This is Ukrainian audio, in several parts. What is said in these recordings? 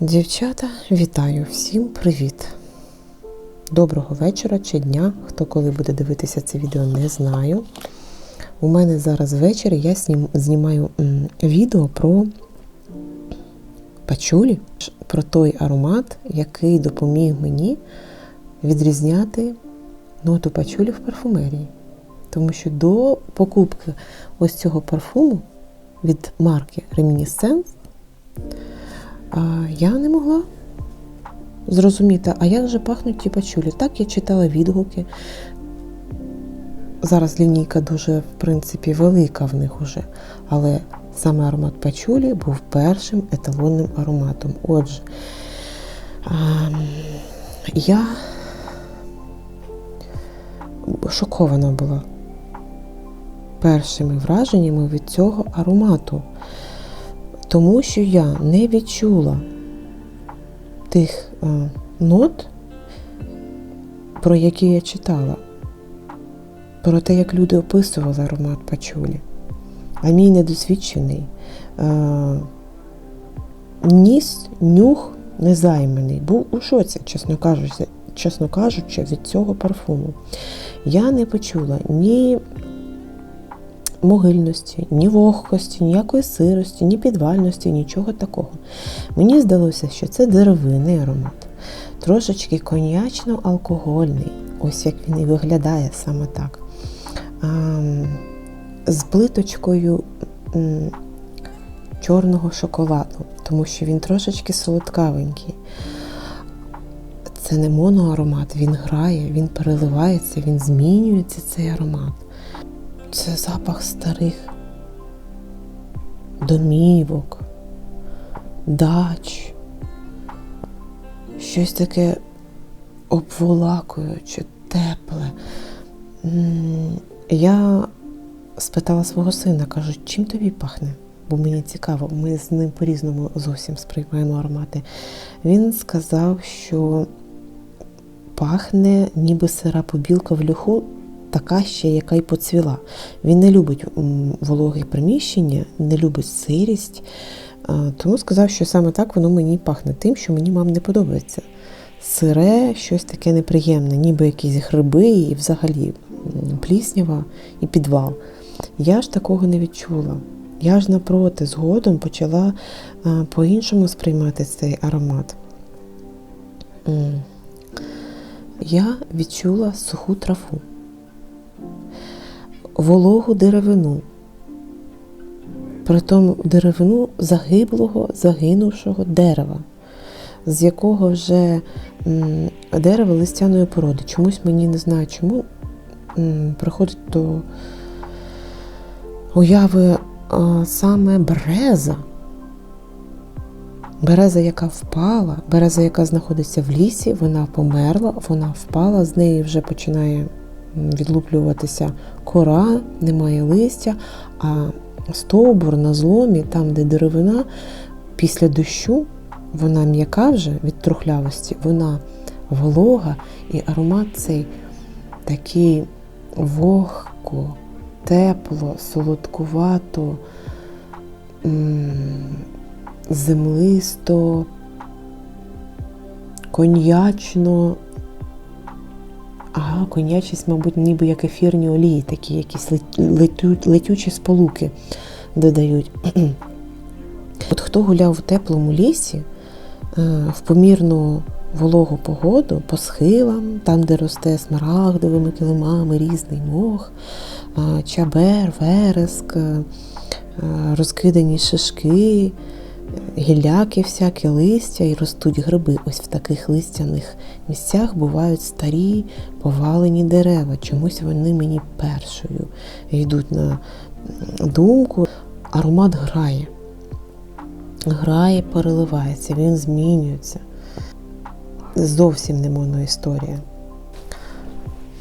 Дівчата, вітаю всім привіт! Доброго вечора чи дня. Хто коли буде дивитися це відео, не знаю. У мене зараз вечір, я знімаю відео про пачулі, про той аромат, який допоміг мені відрізняти ноту пачулі в парфумерії. Тому що до покупки ось цього парфуму від марки Reminiscence а, я не могла зрозуміти, а як же пахнуть ті пачулі. Так, я читала відгуки. Зараз лінійка дуже, в принципі, велика в них уже. Але саме аромат пачулі був першим еталонним ароматом. Отже, а, я шокована була першими враженнями від цього аромату. Тому що я не відчула тих е, нот, про які я читала, про те, як люди описували аромат пачулі. А мій недосвідчений е, ніс, нюх незайманий, був у шоці, чесно кажучи, чесно кажучи, від цього парфуму. Я не почула ні могильності, ні вогкості, ніякої сирості, ні підвальності, нічого такого. Мені здалося, що це деревинний аромат, трошечки коньячно-алкогольний, ось як він і виглядає саме так. З плиточкою чорного шоколаду, тому що він трошечки солодкавенький. Це не моноаромат, він грає, він переливається, він змінюється цей аромат. Це запах старих домівок, дач, щось таке обволакуюче, тепле. Я спитала свого сина, кажу, чим тобі пахне? Бо мені цікаво, ми з ним по-різному зовсім сприймаємо аромати. Він сказав, що пахне ніби сира побілка в льоху, така ще, яка й поцвіла. Він не любить м, вологі приміщення, не любить сирість, тому сказав, що саме так воно мені пахне тим, що мені мам не подобається. Сире, щось таке неприємне, ніби якісь гриби і взагалі пліснява і підвал. Я ж такого не відчула. Я ж напроти, згодом почала по-іншому сприймати цей аромат. Я відчула суху траву, вологу деревину, притом деревину загиблого, загинувшого дерева, з якого вже дерево листяної породи. Чомусь мені не знаю чому приходить до уяви саме береза. Береза, яка впала, береза, яка знаходиться в лісі, вона померла, вона впала, з неї вже починає відлуплюватися кора, немає листя, а стовбур на зломі, там, де деревина, після дощу, вона м'яка вже від трухлявості, вона волога, і аромат цей такий вогко, тепло, солодкувато. землисто, коньячно. Ага, коньячність, мабуть, ніби як ефірні олії, такі якісь лет- летю- летючі сполуки додають. От хто гуляв в теплому лісі, е, в помірну вологу погоду, по схилам, там, де росте смарагдовими килимами різний мох, е, чабер, вереск, е, розкидані шишки, гілляки, всяке листя і ростуть гриби. Ось в таких листяних місцях бувають старі повалені дерева. Чомусь вони мені першою йдуть на думку. Аромат грає. Грає, переливається, він змінюється. Зовсім не моноісторія.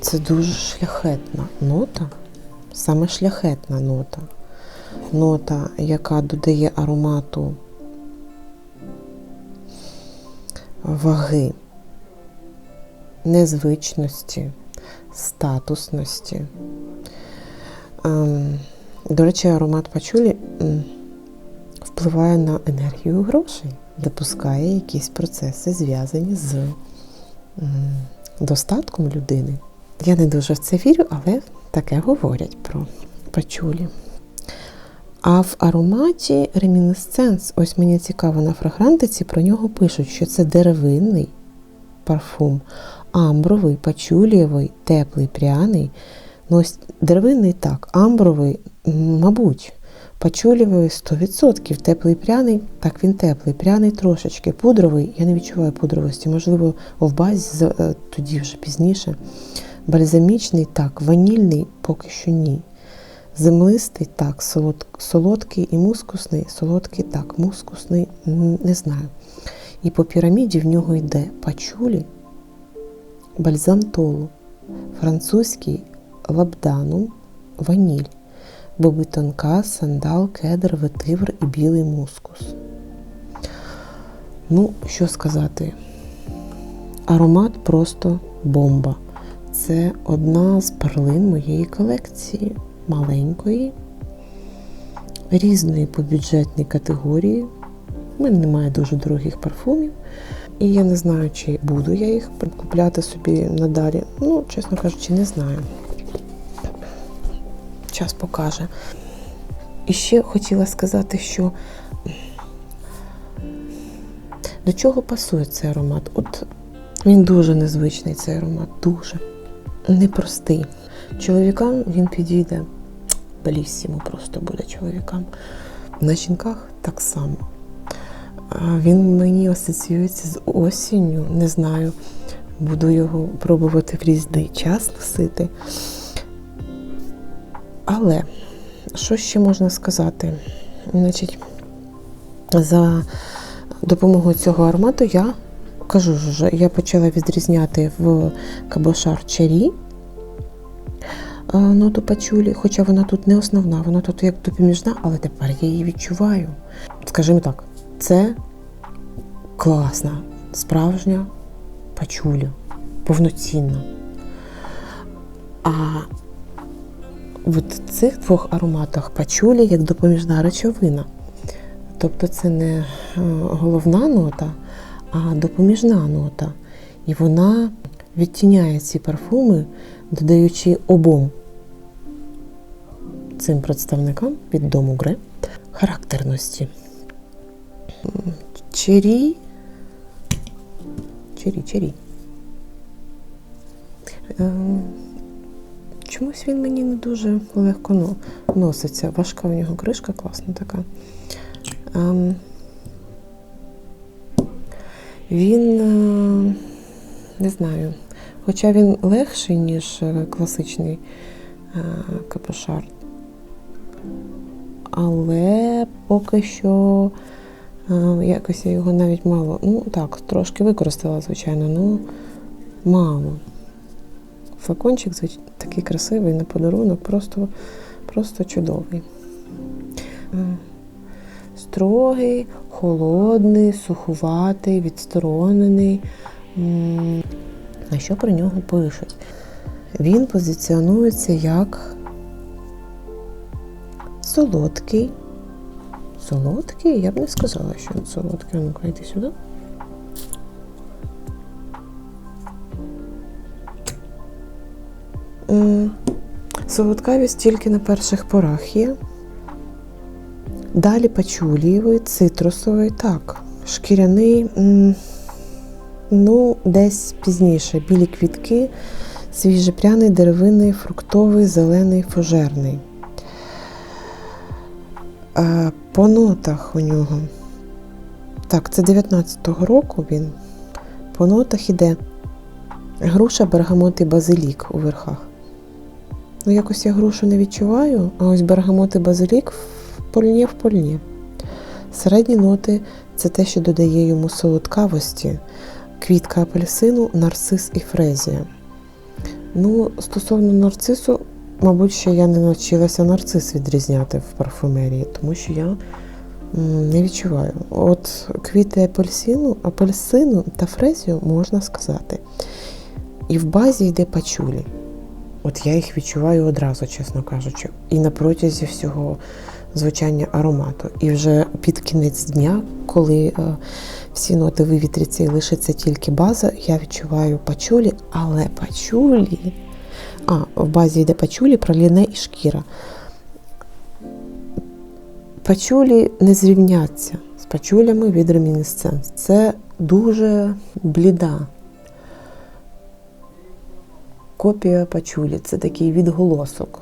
Це дуже шляхетна нота, саме шляхетна нота. Нота, яка додає аромату ваги, незвичності, статусності. Ем, До речі, аромат пачулі впливає на енергію грошей, допускає якісь процеси, зв'язані з достатком людини. Я не дуже в це вірю, але таке говорять про пачулі. А в ароматі ремінесценс, ось мені цікаво, на фрагрантиці про нього пишуть, що це деревинний парфум, амбровий, пачулієвий, теплий, пряний. Ну, ось деревинний так, амбровий, мабуть, пачулєвий 100%, теплий пряний, так він теплий, пряний трошечки, пудровий, я не відчуваю пудровості, можливо, в базі е, тоді вже пізніше. Бальзамічний так, ванільний поки що ні. Землистий так, солод, солодкий і мускусний, солодкий так, мускусний, не знаю. І по піраміді в нього йде пачулі, бальзам толу, французький лабданум, ваніль, боби тонка, сандал, кедр, ветивр і білий мускус. Ну, що сказати, аромат просто бомба. Це одна з перлин моєї колекції, маленької, різної по бюджетній категорії. У мене немає дуже дорогих парфумів. І я не знаю, чи буду я їх купляти собі надалі. Ну, чесно кажучи, не знаю. Час покаже. І ще хотіла сказати, що до чого пасує цей аромат? От він дуже незвичний, цей аромат, дуже непростий. Чоловікам він підійде белісімо просто буде чоловікам. На жінках так само. Він мені асоціюється з осінню, не знаю. Буду його пробувати в різний час носити. Але що ще можна сказати? Значить, за допомогою цього аромату я кажу я почала відрізняти в кабошар чарі ноту пачулі, хоча вона тут не основна, вона тут як допоміжна, але тепер я її відчуваю. Скажімо так, це класна, справжня пачуля, повноцінна. А в цих двох ароматах пачулі як допоміжна речовина. Тобто це не е, головна нота, а допоміжна нота. І вона відтіняє ці парфуми, додаючи обом цим представникам від дому Гре характерності. Чері. Чері, чері. Ем, Чомусь він мені не дуже легко носиться. Важка у нього кришка класна така. Ем, він, е, не знаю, хоча він легший, ніж е, класичний е, капошар, але поки що е, якось я його навіть мало. Ну так, трошки використала, звичайно, ну мало. Флакончик такий красивий на подарунок, просто, просто чудовий. Е, Строгий, холодний, сухуватий, відсторонений. А що про нього пишуть? Він позиціонується як солодкий. Солодкий? Я б не сказала, що він солодкий. Ну-ка, йди сюди. Солодкавість тільки на перших порах є. Далі пачулієвий, цитрусовий, так. Шкіряний, ну, десь пізніше. Білі квітки, свіжепряний, деревинний, фруктовий, зелений, фужерний. А, по нотах у нього. Так, це 19-го року він. По нотах іде груша, бергамот і базилік у верхах. Ну, якось я грушу не відчуваю, а ось бергамот і базилік в польні в польні. Середні ноти це те, що додає йому солодкавості, квітка апельсину, нарцис і фрезія. Ну, стосовно нарцису, мабуть, ще я не навчилася нарцис відрізняти в парфумерії, тому що я не відчуваю. От квіти апельсину, апельсину та фрезію можна сказати. І в базі йде пачулі. От я їх відчуваю одразу, чесно кажучи, і на протязі всього звучання аромату. І вже під кінець дня, коли е, всі ноти вивітряться і лишиться тільки база, я відчуваю пачулі, але пачулі. А, в базі йде пачулі, праліне і шкіра. Пачулі не зрівняться з пачулями від ремінесценс. Це дуже бліда копія пачулі. Це такий відголосок.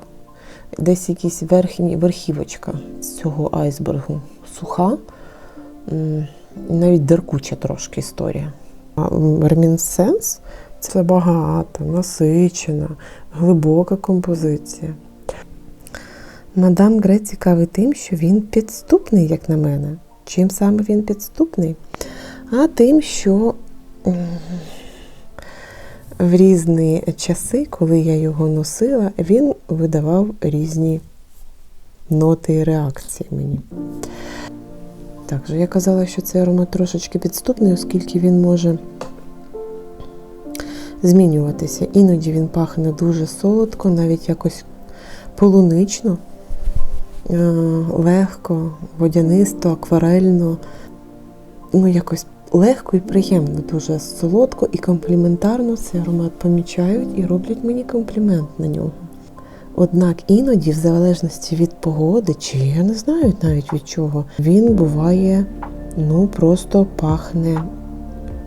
Десь якась верхні, верхівочка з цього айсбергу суха, навіть деркуча трошки історія. Ремінесценс це багата, насичена, глибока композиція. Мадам Гре цікавий тим, що він підступний, як на мене. Чим саме він підступний? А тим, що в різні часи, коли я його носила, він видавав різні ноти і реакції мені. Так, я казала, що цей аромат трошечки підступний, оскільки він може змінюватися. Іноді він пахне дуже солодко, навіть якось полунично, е, легко, водянисто, акварельно. Ну, якось легко і приємно, дуже солодко і компліментарно цей аромат помічають і роблять мені комплімент на нього. Однак іноді, в залежності від погоди, чи я не знаю навіть від чого, він буває, ну просто пахне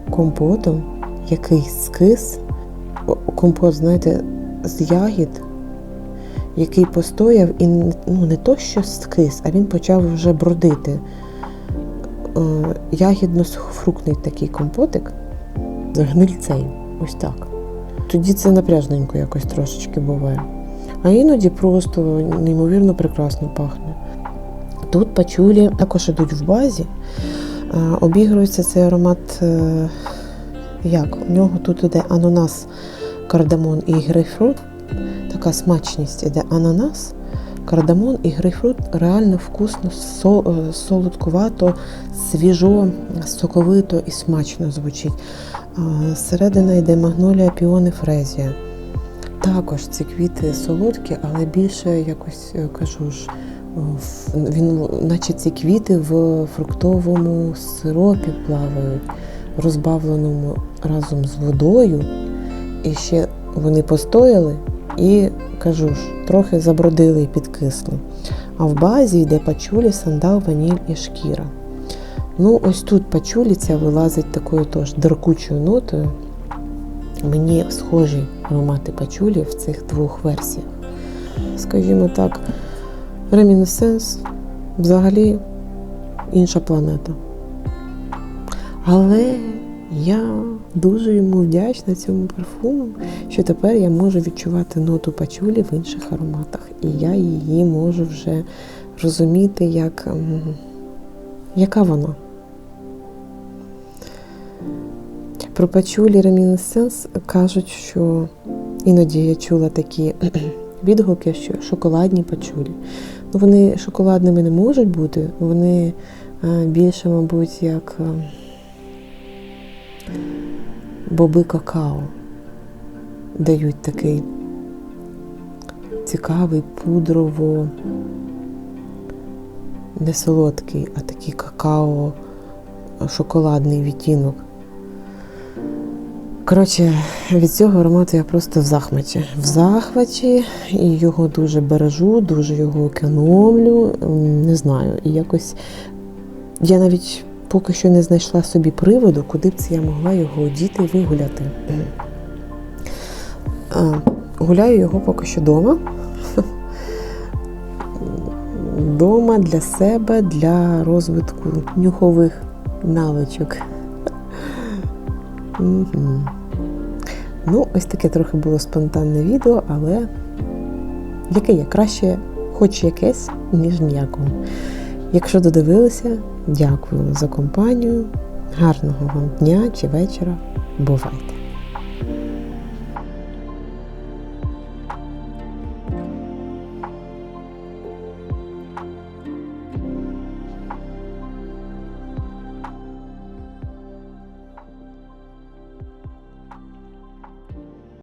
компотом, якийсь скис. Компот, знаєте, з ягід, який постояв і ну, не то, що скис, а він почав вже бродити. Е, Ягідно-фруктний такий компотик з гнильцею. Ось так. Тоді це напряжненько якось трошечки буває. А іноді просто неймовірно прекрасно пахне. Тут пачулі також ідуть в базі. Е, Обігрується цей аромат. Як? У нього тут іде ананас, кардамон і грейпфрут. Така смачність іде ананас, кардамон і грейпфрут реально вкусно, е, солодкувато, свіжо, соковито і смачно звучить. Зсередина йде магнолія, піони, фрезія. Також ці квіти солодкі, але більше якось е, кажу ж, він, наче ці квіти в фруктовому сиропі плавають, розбавленому разом з водою. І ще вони постояли і, кажу ж, трохи забродили і підкисли. А в базі йде пачулі, сандал, ваніль і шкіра. Ну, ось тут пачулі ця вилазить такою теж деркучою нотою. Мені схожі аромати пачулі в цих двох версіях. Скажімо так, ремінесенс взагалі інша планета. Але я дуже йому вдячна цьому парфуму, що тепер я можу відчувати ноту пачулі в інших ароматах. І я її можу вже розуміти, як, яка вона. Про пачулі ремінесенс кажуть, що іноді я чула такі відгуки, що шоколадні пачулі. Ну, вони шоколадними не можуть бути, вони е, більше, мабуть, як е, боби какао дають такий цікавий, пудрово, не солодкий, а такий какао шоколадний відтінок. Коротше, від цього аромату я просто в захваті. В захваті, і його дуже бережу, дуже його економлю. Не знаю. І якось я навіть поки що не знайшла собі приводу, куди б це я могла його одіти і вигуляти. Гуляю його поки що вдома. Дома для себе, для розвитку нюхових навичок. Ну, ось таке трохи було спонтанне відео, але яке є краще, хоч якесь, ніж ніякого. Якщо додивилися, дякую за компанію. Гарного вам дня чи вечора. Бувайте!